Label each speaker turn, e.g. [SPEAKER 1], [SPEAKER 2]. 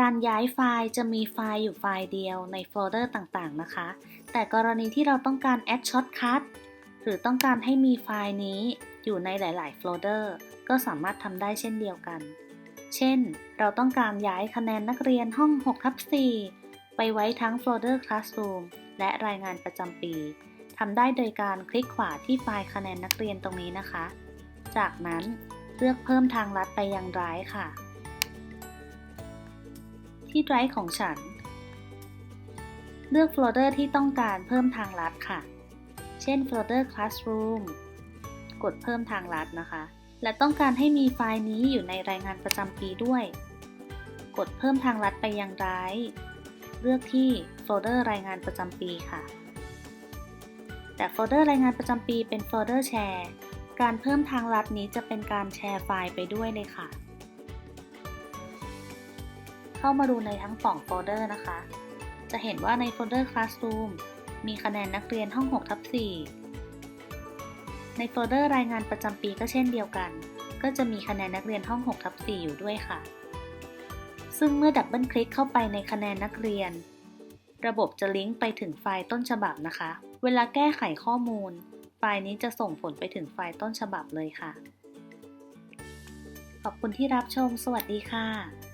[SPEAKER 1] การย้ายไฟล์จะมีไฟล์อยู่ไฟล์เดียวในโฟลเดอร์ต่างๆนะคะ แต่กรณีที่เราต้องการ add shortcut หรือต้องการให้มีไฟล์นี้อยู่ในหลาย ๆ โฟลเดอร์ ก็สามารถทำได้เช่นเดียวกัน เช่น เราต้องการย้ายคะแนนนักเรียนห้อง6ทับ4ไปไว้ทั้งโฟลเดอร์ Classroom และรายงานประจำปี ทำได้โดยการคลิกขวาที่ไฟล์คะแนนนักเรียนตรงนี้นะคะ จากนั้นเลือกเพิ่มทางลัดไปยังไดรฟ์ค่ะ ที่ไดรฟ์ของฉัน เลือกโฟลเดอร์ที่ต้องการเพิ่มทางลัดค่ะ เช่นโฟลเดอร์ Classroom กดเพิ่มทางลัดนะคะ และต้องการให้มีไฟล์นี้อยู่ในรายงานประจำปีด้วย กดเพิ่มทางลัดไปยังไดรฟ์เลือกที่โฟลเดอร์รายงานประจำปีค่ะ แต่โฟลเดอร์รายงานประจำปีเป็นโฟลเดอร์แชร์ การเพิ่มทางลัดนี้จะเป็นการแชร์ไฟล์ไปด้วยเลยค่ะ เข้ามาดูในทั้งสองโฟลเดอร์นะคะ จะเห็นว่าในโฟลเดอร์ Classroom มีคะแนนนักเรียนห้อง6ทับ4ในโฟลเดอร์รายงานประจำปีก็เช่นเดียวกัน ก็จะมีคะแนนนักเรียนห้อง6ทับ4อยู่ด้วยค่ะ ซึ่งเมื่อดับเบิลคลิกเข้าไปในคะแนนนักเรียน ระบบจะลิงก์ไปถึงไฟล์ต้นฉบับนะคะ เวลาแก้ไขข้อมูล ไฟล์นี้จะส่งผลไปถึงไฟล์ต้นฉบับเลยค่ะ ขอบคุณที่รับชม สวัสดีค่ะ